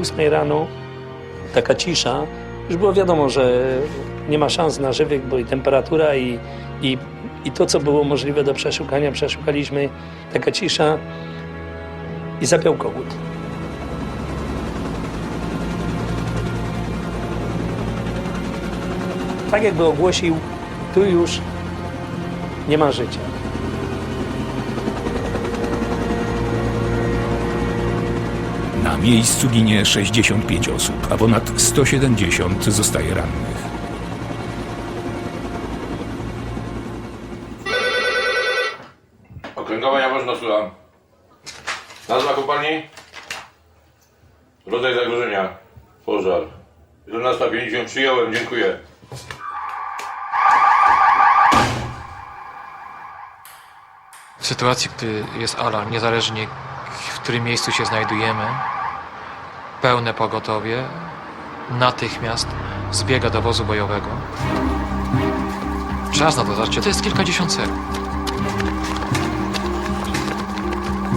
8 rano taka cisza. Już było wiadomo, że nie ma szans na żywych, bo i temperatura i, i, i to, co było możliwe do przeszukania, przeszukaliśmy. Taka cisza i zapiał kogut. Tak jakby ogłosił, tu już nie ma życia. Na miejscu ginie 65 osób, a ponad 170 zostaje rannych. Okręgowa Jaworzno, słucham. Nazwa kopalni? Rodzaj zagrożenia. Pożar. 11.50 przyjąłem, dziękuję. W sytuacji, gdy jest alarm, niezależnie w którym miejscu się znajdujemy, pełne pogotowie natychmiast zbiega do wozu bojowego. Czas na dotarcie to jest kilkadziesiąt sekund.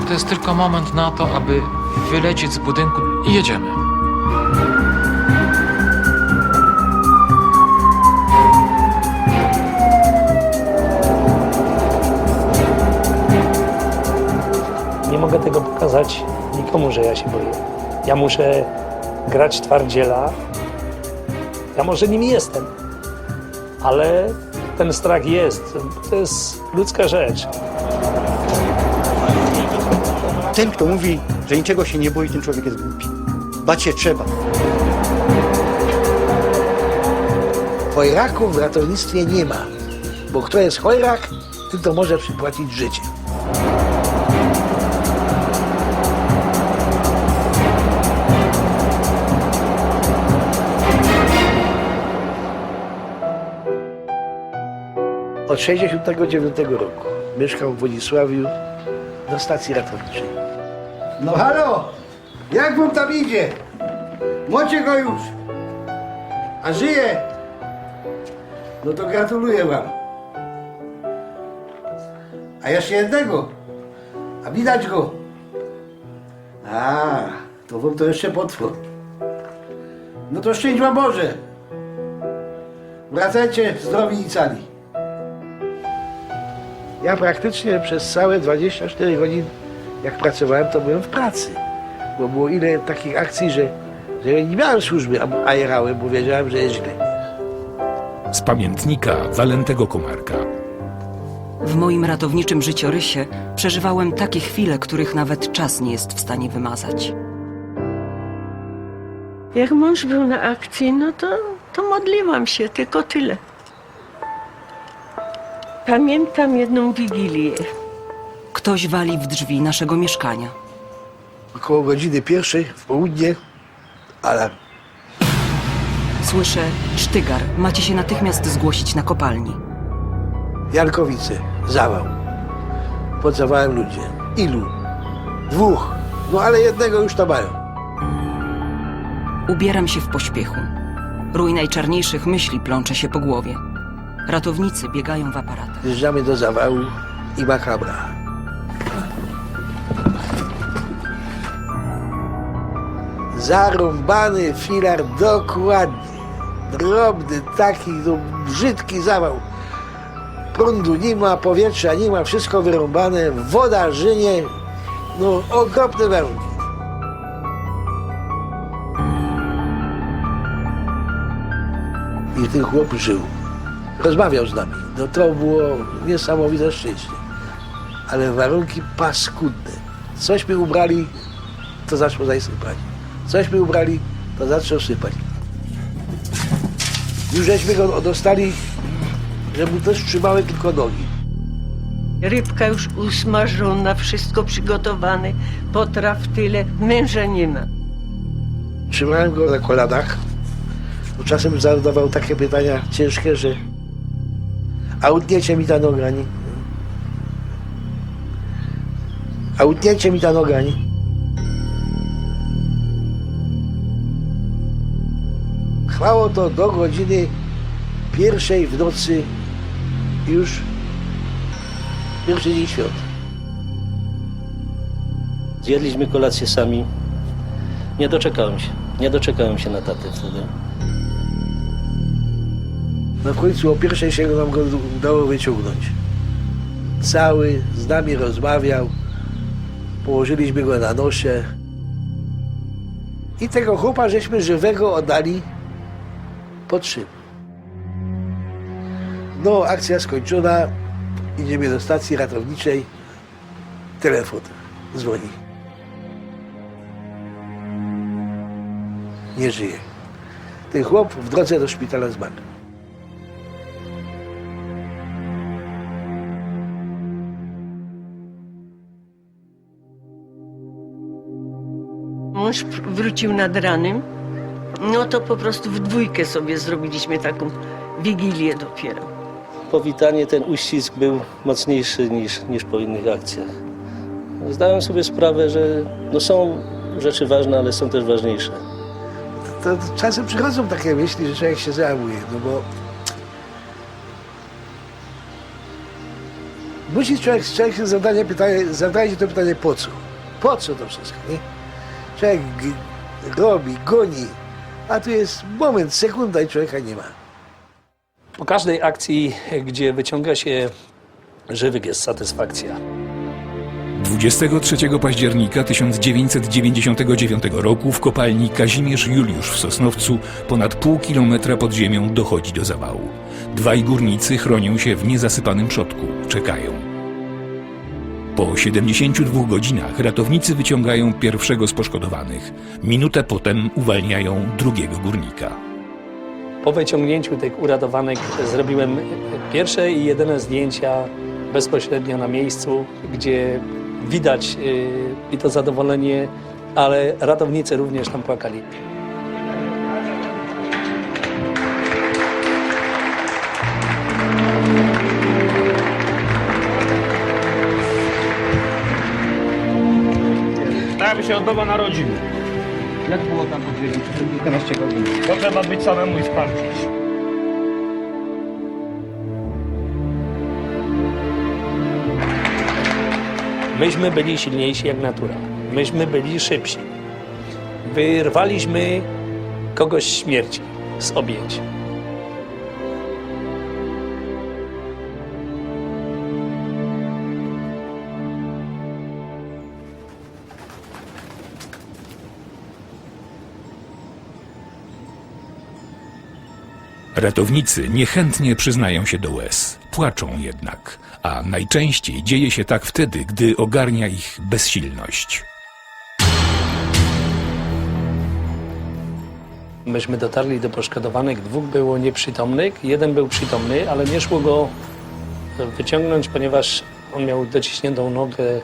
To jest tylko moment na to, aby wylecieć z budynku i jedziemy. Nie mogę tego pokazać nikomu, że ja się boję. Ja muszę grać twardziela. Ja może nim jestem, ale ten strach jest. To jest ludzka rzecz. Ten, kto mówi, że niczego się nie boi, ten człowiek jest głupi. Bać się trzeba. Chojraków w ratownictwie nie ma, bo kto jest chojrak, ten to może przypłacić życie. Od 69 roku mieszkał w Wodzisławiu na stacji ratowniczej. No halo! Jak wam tam idzie? Mocie go już! A żyje? No to gratuluję wam. A jeszcze jednego. A widać go. A, to wam to jeszcze potwór. No to szczęść wam Boże. Wracajcie zdrowi i cali. Ja praktycznie przez całe 24 godziny, jak pracowałem, to byłem w pracy. Bo było ile takich akcji, że, że ja nie miałem służby, a, a jechałem, bo wiedziałem, że jest źle. Z pamiętnika Walentego Komarka. W moim ratowniczym życiorysie przeżywałem takie chwile, których nawet czas nie jest w stanie wymazać. Jak mąż był na akcji, no to, to modliłam się, tylko tyle. Pamiętam jedną wigilię. Ktoś wali w drzwi naszego mieszkania. Około godziny pierwszej w południe alarm. Słyszę sztygar, macie się natychmiast zgłosić na kopalni. Jankowice, zawał. Pod zawałem ludzie. Ilu? Dwóch. No ale jednego już to mają. Ubieram się w pośpiechu. Rój najczarniejszych myśli plącze się po głowie. Ratownicy biegają w aparatach. Zjeżdżamy do zawału i makabra. Zarąbany filar dokładnie. Drobny taki, no, brzydki zawał. Prądu nie ma, powietrza nie ma, wszystko wyrąbane, woda żynie. No, okropne warunki. I ten chłop żył. Rozmawiał z nami. No to było niesamowite szczęście. Ale warunki paskudne. Cośmy ubrali, to zaczęło zasypać. Cośmy ubrali, to zaczął sypać. Już żeśmy go dostali, że mu też trzymały tylko nogi. Rybka już usmażona, wszystko przygotowane, potraw tyle, męża nie ma. Trzymałem go na kolanach. Bo czasem zadawał takie pytania ciężkie, że a utniecie mi ta noga, nie? A utniecie mi ta noga, nie? Trwało to do godziny pierwszej w nocy już pierwszy dzień świąt. Zjedliśmy kolację sami. Nie doczekałem się. Nie doczekałem się na tatę wtedy. Na końcu o pierwszej się nam go udało wyciągnąć. Cały z nami rozmawiał. Położyliśmy go na nosie. I tego chłopa żeśmy żywego oddali pod szyb. No, akcja skończona. Idziemy do stacji ratowniczej. Telefon dzwoni. Nie żyje. Ten chłop w drodze do szpitala zmarł. Mąż wrócił nad ranem, no to po prostu w dwójkę sobie zrobiliśmy taką wigilię dopiero. Powitanie, ten uścisk był mocniejszy niż, niż po innych akcjach. Zdałem sobie sprawę, że no są rzeczy ważne, ale są też ważniejsze. to czasem przychodzą takie myśli, że człowiek się załamuje, no bo musi człowiek, człowiek się zadanie pytanie, zadaje to pytanie po co? Po co to wszystko, nie? Człowiek robi, goni, a tu jest moment, sekunda i człowieka nie ma. Po każdej akcji, gdzie wyciąga się żywych, jest satysfakcja. 23 października 1999 roku w kopalni Kazimierz Juliusz w Sosnowcu ponad pół kilometra pod ziemią dochodzi do zawału. Dwaj górnicy chronią się w niezasypanym przodku, czekają. Po 72 godzinach ratownicy wyciągają pierwszego z poszkodowanych. Minutę potem uwalniają drugiego górnika. Po wyciągnięciu tych uratowanych zrobiłem pierwsze i jedyne zdjęcia bezpośrednio na miejscu, gdzie widać yy, i to zadowolenie, ale ratownicy również tam płakali. Się od nowa narodzin. Jak było tam pod ziemią przez te kilkanaście godzin? To trzeba być samemu i sprawdzić. Myśmy byli silniejsi jak natura. Myśmy byli szybsi. Wyrwaliśmy kogoś z śmierci, z objęć. Ratownicy niechętnie przyznają się do łez, płaczą jednak, a najczęściej dzieje się tak wtedy, gdy ogarnia ich bezsilność. Myśmy dotarli do poszkodowanych, dwóch było nieprzytomnych, jeden był przytomny, ale nie szło go wyciągnąć, ponieważ on miał dociśniętą nogę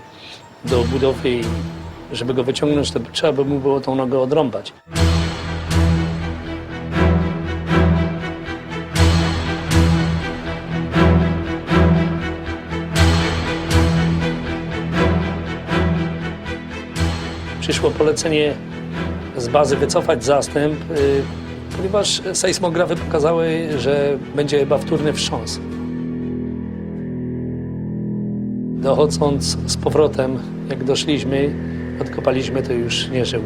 do budowy i żeby go wyciągnąć, to trzeba by mu było tą nogę odrąbać. Przyszło polecenie z bazy wycofać zastęp, y, ponieważ sejsmografy pokazały, że będzie chyba wtórny wstrząs. Dochodząc z powrotem, jak doszliśmy, odkopaliśmy, to już nie żył.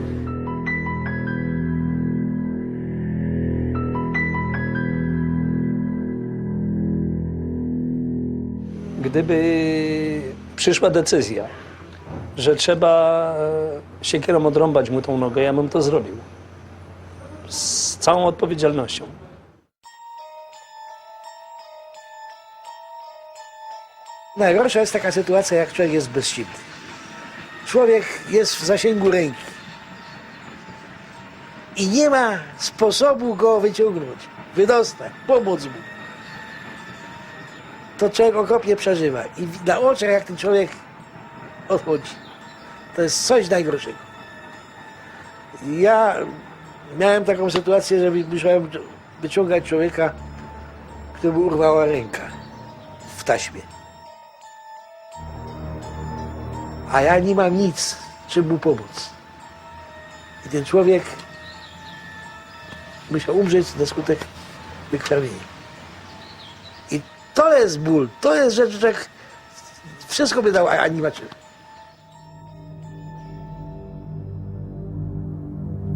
Gdyby przyszła decyzja, że trzeba e, siekierą odrąbać mu tą nogę, ja bym to zrobił. Z całą odpowiedzialnością. Najgorsza jest taka sytuacja, jak człowiek jest bezsilny. Człowiek jest w zasięgu ręki i nie ma sposobu go wyciągnąć, wydostać, pomóc mu. To człowiek okropnie przeżywa i na oczach, jak ten człowiek odchodzi. To jest coś najgorszego. Ja miałem taką sytuację, że musiałem wyciągać człowieka, któremu urwała ręka w taśmie. A ja nie mam nic, czym mu pomóc. I ten człowiek musiał umrzeć na skutek wykrwawienia. I to jest ból, to jest rzecz, że wszystko by dał, a nie ma czym.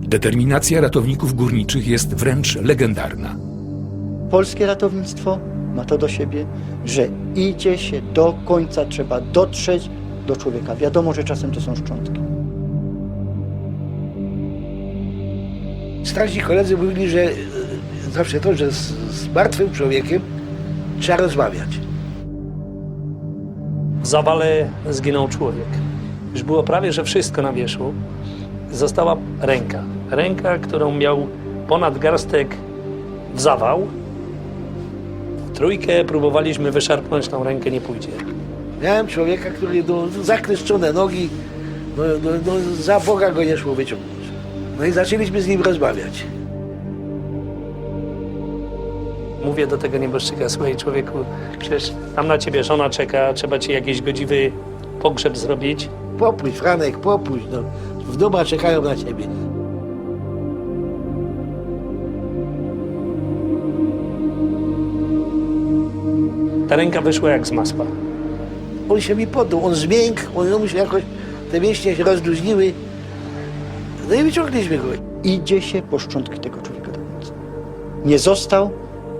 Determinacja ratowników górniczych jest wręcz legendarna. Polskie ratownictwo ma to do siebie, że idzie się do końca, trzeba dotrzeć do człowieka. Wiadomo, że czasem to są szczątki. Starsi koledzy mówili, że e, zawsze to, że z, z martwym człowiekiem trzeba rozmawiać. W zawale zginął człowiek. Już było prawie, że wszystko na wierzchu. Została ręka. Ręka, którą miał ponad garstek w zawał. W trójkę próbowaliśmy wyszarpnąć tą rękę, nie pójdzie. Miałem człowieka, który no, zakleszczone nogi, no, no, no, za Boga go nie szło wyciągnąć. No i zaczęliśmy z nim rozmawiać. Mówię do tego nieboszczyka, słuchaj człowieku, przecież tam na ciebie żona czeka, trzeba ci jakiś godziwy pogrzeb zrobić. Popuść, Franek, popuść, no. W domu czekają na ciebie. Ta ręka wyszła jak z masła. On się mi poddał, on zmiękł, on mu się jakoś, te mięśnie się rozluźniły. No i wyciągnęliśmy go. Idzie się po szczątki tego człowieka do końca. Nie został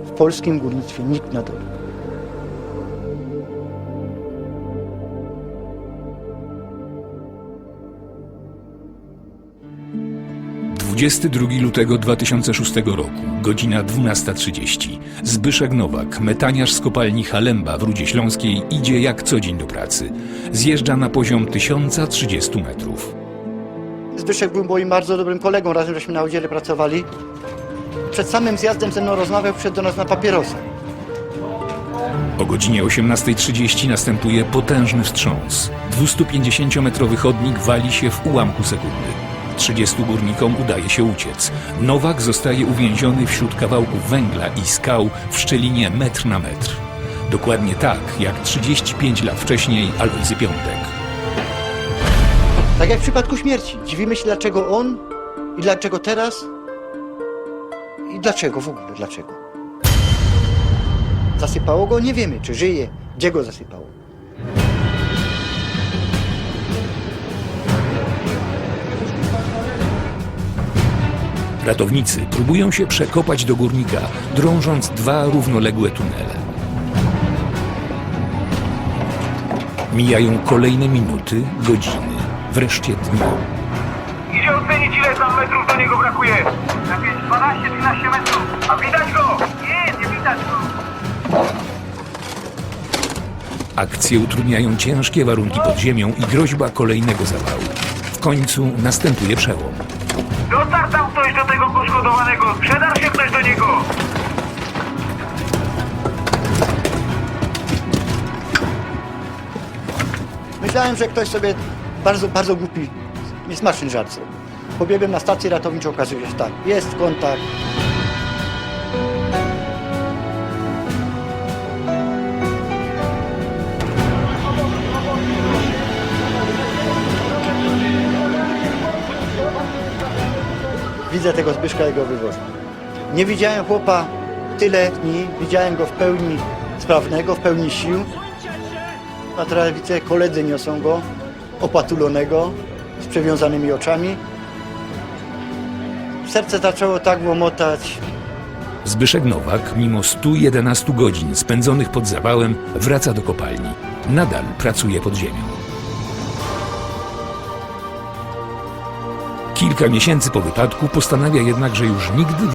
w polskim górnictwie nikt na dole. 22 lutego 2006 roku, godzina 12.30. Zbyszek Nowak, metaniarz z kopalni Halemba w Rudzie Śląskiej, idzie jak co dzień do pracy. Zjeżdża na poziom 1030 metrów. Zbyszek był moim bardzo dobrym kolegą, razem żeśmy na oddziale pracowali. Przed samym zjazdem ze mną rozmawiał, przyszedł do nas na papierosa. O godzinie 18.30 następuje potężny wstrząs. 250-metrowy chodnik wali się w ułamku sekundy. 30 górnikom udaje się uciec. Nowak zostaje uwięziony wśród kawałków węgla i skał w szczelinie metr na metr. Dokładnie tak, jak 35 lat wcześniej Alojzy Piątek. Tak jak w przypadku śmierci. Dziwimy się, dlaczego on i dlaczego teraz i dlaczego w ogóle, dlaczego. Zasypało go? Nie wiemy, czy żyje, gdzie go zasypało. Ratownicy próbują się przekopać do górnika, drążąc dwa równoległe tunele. Mijają kolejne minuty, godziny, wreszcie dni. Idzie ocenić ile tam metrów do niego brakuje. Jakieś 12-13 metrów. A widać go? Nie, nie widać go. Akcję utrudniają ciężkie warunki pod ziemią i groźba kolejnego zawału. W końcu następuje przełom. Do tego poszkodowanego. Przedarł się ktoś do niego. Myślałem, że ktoś sobie bardzo, bardzo głupi, niesmaczny żart zrobił. Pobiegłem na stację ratowniczą, okazuje się, że tak, jest kontakt. Widzę tego Zbyszka, jego wywozu. Nie widziałem chłopa tyle dni, widziałem go w pełni sprawnego, w pełni sił. A teraz widzę, koledzy niosą go, opatulonego, z przewiązanymi oczami. Serce zaczęło tak łomotać. Zbyszek Nowak, mimo 111 godzin spędzonych pod zawałem, wraca do kopalni. Nadal pracuje pod ziemią. Kilka miesięcy po wypadku postanawia jednak, że już nigdy